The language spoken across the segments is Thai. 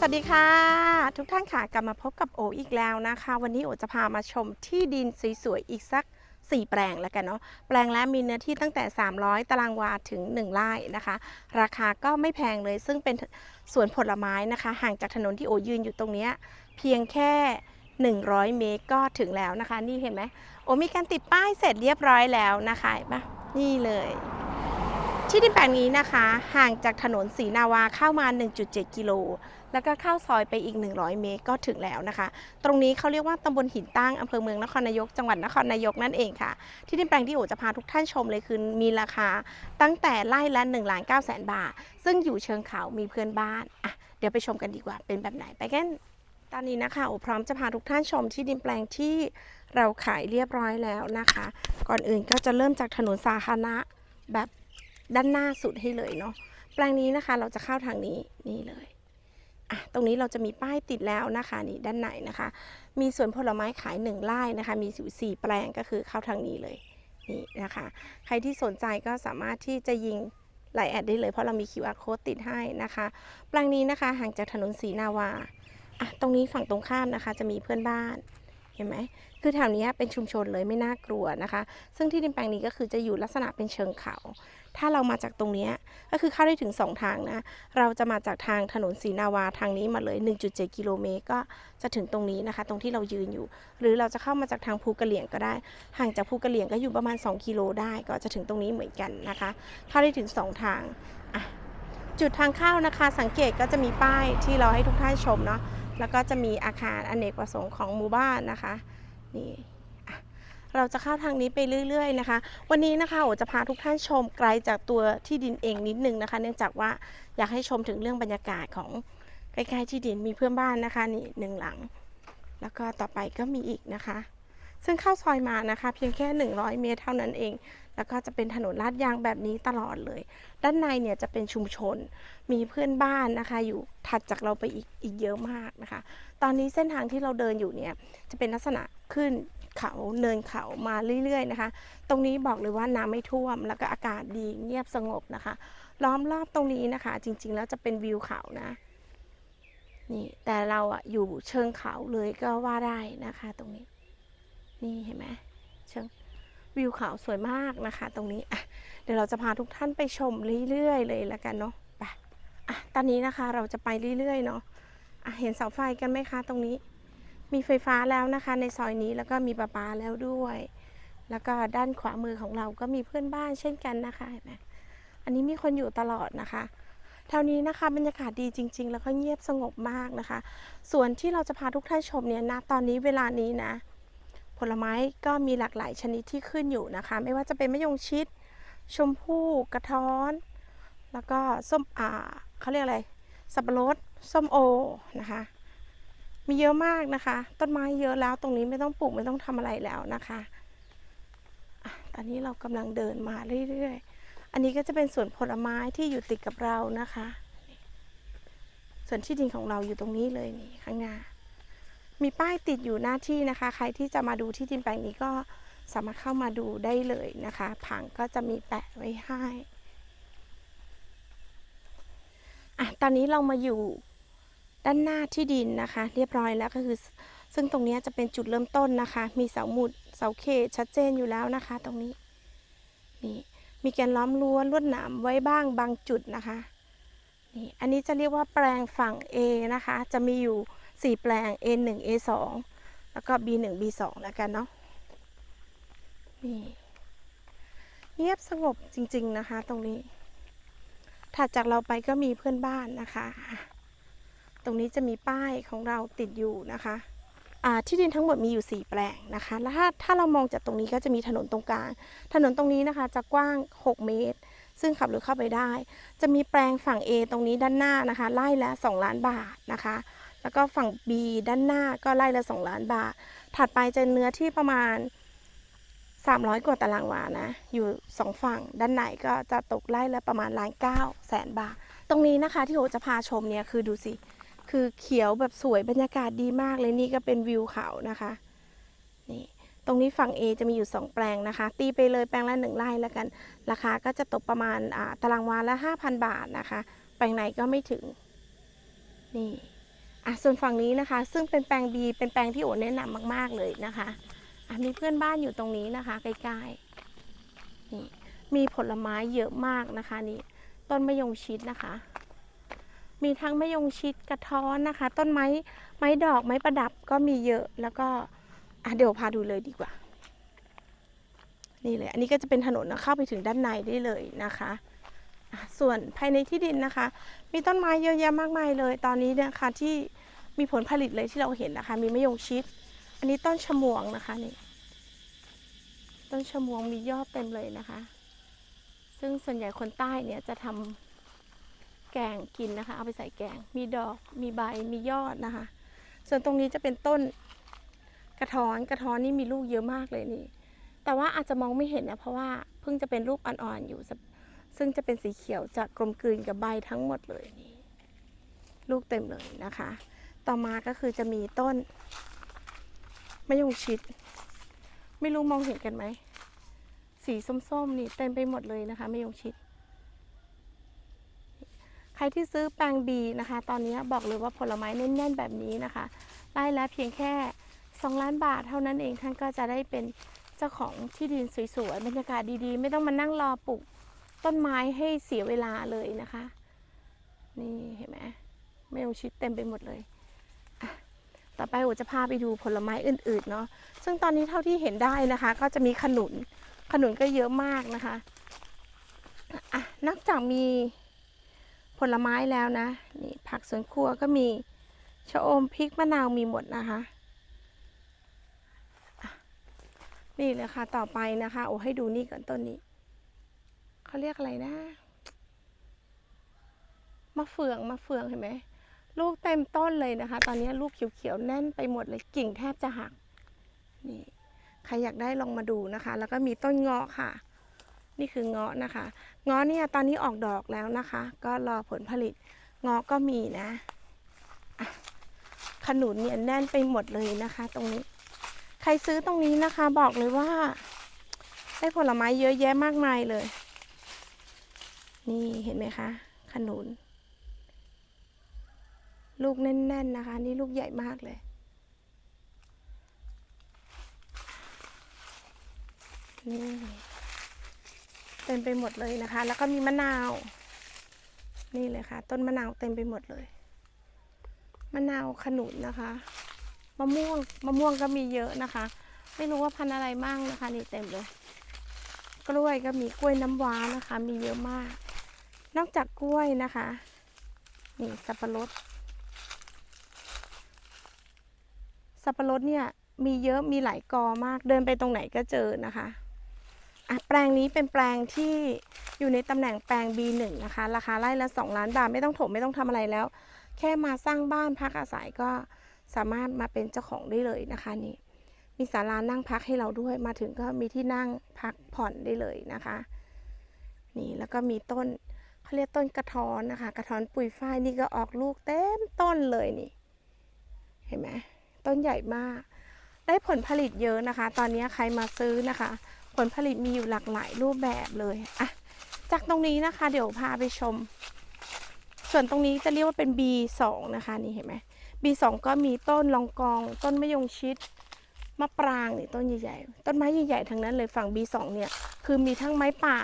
สวัสดีค่ะ ทุกท่านค่ะกลับมาพบกับโออีกแล้วนะคะ วันนี้โอจะพามาชมที่ดินสวยๆอีกสัก 4 แปลงแล้วกันเนาะแปลงแล้วมีเนื้อที่ตั้งแต่ 300 ตารางวาถึง 1ไร่นะคะ ราคาก็ไม่แพงเลย ซึ่งเป็นสวนผลไม้นะคะ ห่างจากถนนที่โอยืนอยู่ตรงเนี้ยเพียงแค่ 100 เมตรก็ถึงแล้วนะคะ นี่เห็นไหมโอมีการติดป้ายเสร็จเรียบร้อยแล้วนะคะเห็นปะนี่เลย ที่ดินแปลงนี้นะคะ ห่างจากถนนศรีนาวาเข้ามา 1.7 กิโล แล้วก็เข้าซอยไปอีก 100 เมตรก็ถึงแล้วนะคะ ตรงนี้เขาเรียกว่าตำบลหินตั้งอำเภอเมืองนครนายก จังหวัดนครนายกนั่นเองค่ะ ที่ดินแปลงที่โอจะพาทุกท่านชมเลยคือมีราคาตั้งแต่ไร่ละ1ล้าน9แสนบาท ซึ่งอยู่เชิงเขามีเพื่อนบ้านอะเดี๋ยวไปชมกันดีกว่า เป็นแบบไหนไปกันตอนนี้นะคะโอพร้อมจะพาทุกท่านชมที่ดินแปลงที่เราขายเรียบร้อยแล้วนะคะ ก่อนอื่นก็จะเริ่มจากถนนสาธารณะแบบ ด้านหน้าสุดให้เลยเนาะแปลงนี้นะคะเราจะเข้าทางนี้นี่เลยอะตรงนี้เราจะมีป้ายติดแล้วนะคะนี่ด้านในนะคะ มีสวนผลไม้ขายหนึ่งไร่นะคะ มีอยู่สี่แปลงก็คือเข้าทางนี้เลยนี่นะคะ ใครที่สนใจก็สามารถที่จะยิงไลน์แอดได้เลยเพราะเรามี QR code ติดให้นะคะ แปลงนี้นะคะห่างจากถนนศรีนาวาอะตรงนี้ฝั่งตรงข้ามนะคะ จะมีเพื่อนบ้าน เห็นไหมคือแถวนี้เป็นชุมชนเลยไม่น่ากลัวนะคะ ซึ่งที่ดินแปลงนี้ก็คือจะอยู่ลักษณะเป็นเชิงเขา ถ้าเรามาจากตรงนี้ก็คือเข้าได้ถึง 2 ทางนะ เราจะมาจากทางถนนศรีนาวาทางนี้มาเลย 1.7 กิโลเมตรก็จะถึงตรงนี้นะคะ ตรงที่เรายืนอยู่ หรือเราจะเข้ามาจากทางภูกระเหลี่ยงก็ได้ ห่างจากภูกระเหลี่ยงก็อยู่ประมาณ 2 กิโลได้ก็จะถึงตรงนี้เหมือนกันนะคะ เข้าได้ถึง 2 ทางจุดทางเข้านะคะ สังเกตก็จะมีป้ายที่เราให้ทุกท่านชมเนาะ แล้วก็จะมีอาคารอเนกประสงค์ของหมู่บ้านนะคะนี่เราจะเข้าทางนี้ไปเรื่อย ๆ นะคะ วันนี้นะคะโอจะพาทุกท่านชมไกลจากตัวที่ดินเองนิดนึงนะคะ เนื่องจากว่าอยากให้ชมถึงเรื่องบรรยากาศของใกล้ๆที่ดินมีเพื่อนบ้านนะคะนี่หนึ่งหลัง แล้วก็ต่อไปก็มีอีกนะคะ ซึ่งเข้าซอยมานะคะเพียงแค่ 100 เมตรเท่านั้นเอง แล้วก็จะเป็นถนนลาดยางแบบนี้ตลอดเลย ด้านในเนี่ยจะเป็นชุมชน มีเพื่อนบ้านนะคะ อยู่ถัดจากเราไปอีกอีกเยอะมากนะคะ ตอนนี้เส้นทางที่เราเดินอยู่เนี่ยจะเป็นลักษณะขึ้นเขาเนินเขามาเรื่อยๆนะคะ ตรงนี้บอกเลยว่าน้ำไม่ท่วม แล้วก็อากาศดีเงียบสงบนะคะ ล้อมรอบตรงนี้นะคะ จริง ๆ แล้วจะเป็นวิวเขานะนี่แต่เราอะอยู่เชิงเขาเลยก็ว่าได้นะคะตรงนี้ นี่เห็นไหมเชิงวิวเขาสวยมากนะคะ ตรงนี้อะเดี๋ยวเราจะพาทุกท่านไปชมเรื่อยๆ เลยล้วกันเนาะไปอะตอนนี้นะคะเราจะไปเรื่อยๆเนาะอะเห็นเสาไฟกันไหมคะตรงนี้ มีไฟฟ้าแล้วนะคะ ในซอยนี้แล้วก็มีประปาแล้วด้วย แล้วก็ด้านขวามือของเราก็มีเพื่อนบ้านเช่นกันนะคะเห็นไหมอันนี้มีคนอยู่ตลอดนะคะแถวนี้นะคะบรรยากาศดีจริง ๆ แล้วก็เงียบสงบมากนะคะ ส่วนที่เราจะพาทุกท่านชมเนี่ยนะตอนนี้เวลานี้นะ ผลไม้ก็มีหลากหลายชนิดที่ขึ้นอยู่นะคะ ไม่ว่าจะเป็นมะยงชิด ชมพู่กระท้อน แล้วก็ส้มอ่าเขาเรียกอะไรสับปะรดส้มโอนะคะ มีเยอะมากนะคะ ต้นไม้เยอะแล้วตรงนี้ไม่ต้องปลูกไม่ต้องทำอะไรแล้วนะคะอะตอนนี้เรากำลังเดินมาเรื่อยๆ อันนี้ก็จะเป็นสวนผลไม้ที่อยู่ติดกับเรานะคะส่วนที่ดินของเราอยู่ตรงนี้เลยนี่ข้างหน้า มีป้ายติดอยู่หน้าที่นะคะ ใครที่จะมาดูที่ดินแปลงนี้ก็สามารถเข้ามาดูได้เลยนะคะ ผังก็จะมีแปะไว้ให้อะตอนนี้เรามาอยู่ด้านหน้าที่ดินนะคะ เรียบร้อยแล้วก็คือ ซึ่งตรงนี้จะเป็นจุดเริ่มต้นนะคะ มีเสาหมุดเสาเขตชัดเจนอยู่แล้วนะคะ ตรงนี้นี่มีการล้อมรั้วลวดหนามไว้บ้างบางจุดนะคะนี่อันนี้จะเรียกว่าแปลงฝั่ง A นะคะ จะมีอยู่ 4 แปลง A1 A2 แล้วก็ B1 B2 แล้วกันเนาะนี่เงียบสงบจริง ๆนะคะ ตรงนี้ ถัดจากเราไปก็มีเพื่อนบ้านนะคะ ตรงนี้จะมีป้ายของเราติดอยู่นะคะที่ดินทั้งหมดมีอยู่ 4 แปลงนะคะ แล้วถ้าถ้าเรามองจากตรงนี้ก็จะมีถนนตรงกลาง ถนนตรงนี้นะคะจะกว้าง 6 เมตร ซึ่งขับรถเข้าไปได้ จะมีแปลงฝั่ง A ตรงนี้ด้านหน้านะคะ ไล่ละ 2 ล้านบาทนะคะ แล้วก็ฝั่ง B ด้านหน้าก็ไล่ละ 2 ล้านบาท ถัดไปจะเนื้อที่ประมาณ 300 กว่าตารางวานะ อยู่ 2 ฝั่งด้านในก็จะตกไล่ละประมาณล้านเก้าแสนบาท ตรงนี้นะคะที่โอจะพาชมเนี่ยคือดูสิ คือเขียวแบบสวยบรรยากาศดีมากเลยนี่ก็เป็นวิวเขานะคะ นี่ตรงนี้ฝั่ง A จะมีอยู่ 2 แปลงนะคะ ตีไปเลยแปลงละ 1ไร่แล้วกัน ราคาก็จะตกประมาณาตารางวาละ 5,000 บาทนะคะ แปลงไหนก็ไม่ถึง นี่ อะส่วนฝั่งนี้นะคะ ซึ่งเป็นแปลง B เป็นแปลงที่โอแนะนำมาก ๆ เลยนะคะอะมีเพื่อนบ้านอยู่ตรงนี้นะคะ ใกล้ๆนี่มีผลไม้เยอะมากนะคะนี่ต้นมะยงชิดนะคะ มีทั้งมะยงชิดกระท้อนนะคะ ต้นไม้ไม้ดอกไม้ประดับก็มีเยอะแล้วก็อะเดี๋ยวพาดูเลยดีกว่า นี่เลย อันนี้ก็จะเป็นถนนนะเข้าไปถึงด้านในได้เลยนะคะ ส่วนภายในที่ดินนะคะ มีต้นไม้เยอะแยะมากมายเลย ตอนนี้เนี่ยค่ะที่มีผลผลิตเลยที่เราเห็นนะคะ มีมะยงชิด อันนี้ต้นชะมวงนะคะนี่ต้นชะมวงมียอดเต็มเลยนะคะ ซึ่งส่วนใหญ่คนใต้เนี่ยจะทำแกงกินนะคะ เอาไปใส่แกง มีดอก มีใบ มียอดนะคะ ส่วนตรงนี้จะเป็นต้นกระท้อน กระท้อนนี่มีลูกเยอะมากเลยนี่ แต่ว่าอาจจะมองไม่เห็นนะเพราะว่าเพิ่งจะเป็นลูกอ่อนๆอยู่ ซึ่งจะเป็นสีเขียวจะกลมกลืนกับใบทั้งหมดเลยนี่ลูกเต็มเลยนะคะ ต่อมาก็คือจะมีต้นมะยงชิด ไม่รู้มองเห็นกันไหม สีส้มๆ นี่เต็มไปหมดเลยนะคะมะยงชิด ใครที่ซื้อแปลงบีนะคะ ตอนนี้บอกเลยว่าผลไม้แน่นๆแบบนี้นะคะไล่แล้วเพียงแค่ 2 ล้านบาทเท่านั้นเองท่านก็จะได้เป็นเจ้าของที่ดินสวยๆบรรยากาศดีๆ ไม่ต้องมานั่งรอปลูก ต้นไม้ให้เสียเวลาเลยนะคะ นี่เห็นไหมมะยงชิดเต็มไปหมดเลยต่อไปโอจะพาไปดูผลไม้อื่นๆเนาะซึ่งตอนนี้เท่าที่เห็นได้นะคะ ก็จะมีขนุนขนุนก็เยอะมากนะคะอะนอกจากมีผลไม้แล้วนะ นี่ผักสวนครัวก็มีชะอมพริกมะนาวมีหมดนะคะะนี่เลยค่ะต่อไปนะคะ โอ้ให้ดูนี่ก่อนต้นนี้ เขาเรียกอะไรนะมะเฟืองมะเฟืองเห็นไหมลูกเต็มต้นเลยนะคะ ตอนนี้ลูกเขียวๆแน่นไปหมดเลยกิ่งแทบจะหักนี่ใครอยากได้ลองมาดูนะคะ แล้วก็มีต้นเงาะค่ะ นี่คือเงาะนะคะเงาะเนี่ยตอนนี้ออกดอกแล้วนะคะ ก็รอผลผลิตเงาะก็มีนะอะขนุนเนี่ยแน่นไปหมดเลยนะคะ ตรงนี้ ใครซื้อตรงนี้นะคะ บอกเลยว่า ได้ผลไม้เยอะแยะมากมายเลย นี่เห็นไหมคะขนุน ลูกแน่นๆนะคะ นี่ลูกใหญ่มากเลย นี่เต็มไปหมดเลยนะคะ แล้วก็มีมะนาว นี่เลยค่ะ ต้นมะนาวเต็มไปหมดเลย มะนาวขนุนนะคะมะม่วงมะม่วงก็มีเยอะนะคะ ไม่รู้ว่าพันธุ์อะไรมั่งนะคะ นี่เต็มเลย กล้วยก็มีกล้วยน้ำว้านะคะ มีเยอะมาก นอกจากกล้วยนะคะ นี่สับปะรด สับปะรดเนี่ยมีเยอะมีหลายกอมากเดินไปตรงไหนก็เจอนะคะอะแปลงนี้เป็นแปลงที่อยู่ในตำแหน่งแปลง B1 นะคะ ราคาไร่ละ 2 ล้านบาทไม่ต้องถมไม่ต้องทำอะไรแล้ว แค่มาสร้างบ้านพักอาศัยก็สามารถมาเป็นเจ้าของได้เลยนะคะนี่มีศาลานั่งพักให้เราด้วยมาถึงก็มีที่นั่งพักผ่อนได้เลยนะคะ นี่แล้วก็มีต้น เขาเรียกต้นกระท้อนนะคะ กระท้อนปุ๋ยฝ้ายนี่ก็ออกลูกเต็มต้นเลยนี่ เห็นไหมต้นใหญ่มาก ได้ผลผลิตเยอะนะคะ ตอนนี้ใครมาซื้อนะคะ ผลผลิตมีอยู่หลากหลายรูปแบบเลยอะจากตรงนี้นะคะ เดี๋ยวพาไปชม ส่วนตรงนี้จะเรียกว่าเป็น B2 นะคะนี่เห็นไหม B2 ก็มีต้นลองกอง ต้นมะยงชิดมะปรางนี่ต้นใหญ่ๆ ต้นไม้ใหญ่ๆทั้งนั้นเลยฝั่ง B2 เนี่ยคือมีทั้งไม้ป่า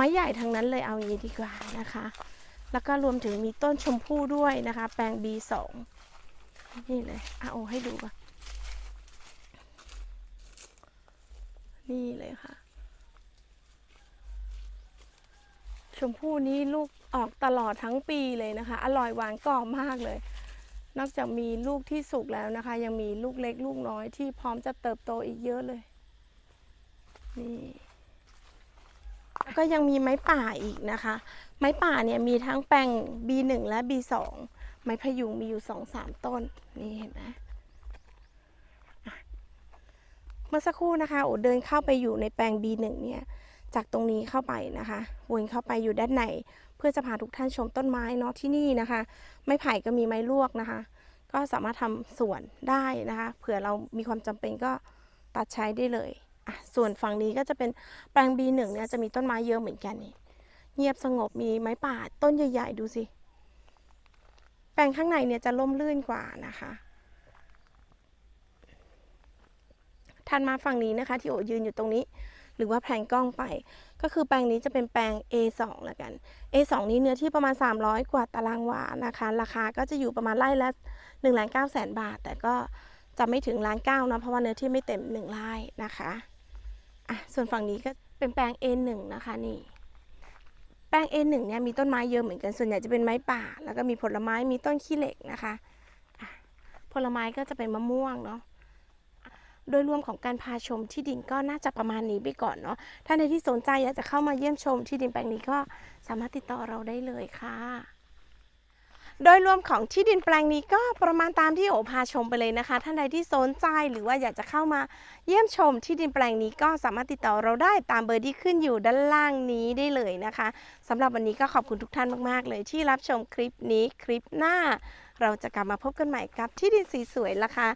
ไม้ใหญ่ทั้งนั้นเลยเอาอย่างนี้ดีกว่านะคะ แล้วก็รวมถึงมีต้นชมพู่ด้วยนะคะ แปลง B2 นี่เลยเอาให้ดูก่อนนี่เลยค่ะ ชมพู่นี้ลูกออกตลอดทั้งปีเลยนะคะ อร่อยหวานกรอบมากเลย นอกจากมีลูกที่สุกแล้วนะคะ ยังมีลูกเล็กลูกน้อยที่พร้อมจะเติบโตอีกเยอะเลย นี่ ก็ยังมีไม้ป่าอีกนะคะ ไม้ป่าเนี่ยมีทั้งแปลง B1 และ B2 ไม้พยุงมีอยู่สองสามต้น นี่เห็นไหมเมื่อสักครู่นะคะโอเดินเข้าไปอยู่ในแปลง B1 เนี่ยจากตรงนี้เข้าไปนะคะวนเข้าไปอยู่ด้านในเพื่อจะพาทุกท่านชมต้นไม้เนาะที่นี่นะคะ ไม้ไผ่ก็มีไม้ลวกนะคะ ก็สามารถทำสวนได้นะคะ เผื่อเรามีความจำเป็นก็ตัดใช้ได้เลย ส่วนฝั่งนี้ก็จะเป็นแปลง B1 เนี่ยจะมีต้นไม้เยอะเหมือนกันนี่เงียบสงบมีไม้ป่าต้นใหญ่ ๆ ดูสิ แปลงข้างในเนี่ยจะล่มลื่นกว่านะคะถัดมาฝั่งนี้นะคะ ที่โอยืนอยู่ตรงนี้ หรือว่าแพลงกล้องไป ก็คือแปลงนี้จะเป็นแปลง A2 ละกัน A2 นี้เนื้อที่ประมาณ 300 กว่าตารางวานะคะ ราคาก็จะอยู่ประมาณไร่ละ1ล้าน9แสนบาท แต่ก็จะไม่ถึงล้านเก้านะเพราะว่าเนื้อที่ไม่เต็ม1ไร่นะคะ อะส่วนฝั่งนี้ก็เป็นแปลง A1 นะคะนี่แปลง A1 เนี่ยมีต้นไม้เยอะเหมือนกันส่วนใหญ่จะเป็นไม้ป่า แล้วก็มีผลไม้มีต้นขี้เหล็กนะคะะผลไม้ก็จะเป็นมะม่วงเนาะโดยรวมของการพาชมที่ดินก็น่าจะประมาณนี้ไปก่อนเนาะถ้าในที่สนใจอยากจะเข้ามาเยี่ยมชมที่ดินแปลงนี้ก็สามารถติดต่อเราได้เลยค่ะ โดยรวมของที่ดินแปลงนี้ก็ประมาณตามที่โอพาชมไปเลยนะคะ ท่านใดที่สนใจหรือว่าอยากจะเข้ามาเยี่ยมชมที่ดินแปลงนี้ก็สามารถติดต่อเราได้ตามเบอร์ที่ขึ้นอยู่ด้านล่างนี้ได้เลยนะคะสำหรับวันนี้ก็ขอบคุณทุกท่านมาก ๆ เลยที่รับชมคลิปนี้คลิปหน้า เราจะกลับมาพบกันใหม่กับที่ดินสีสวยราคา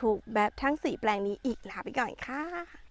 ถูกๆ แบบทั้ง 4 แปลงนี้อีกลาไปก่อนค่ะ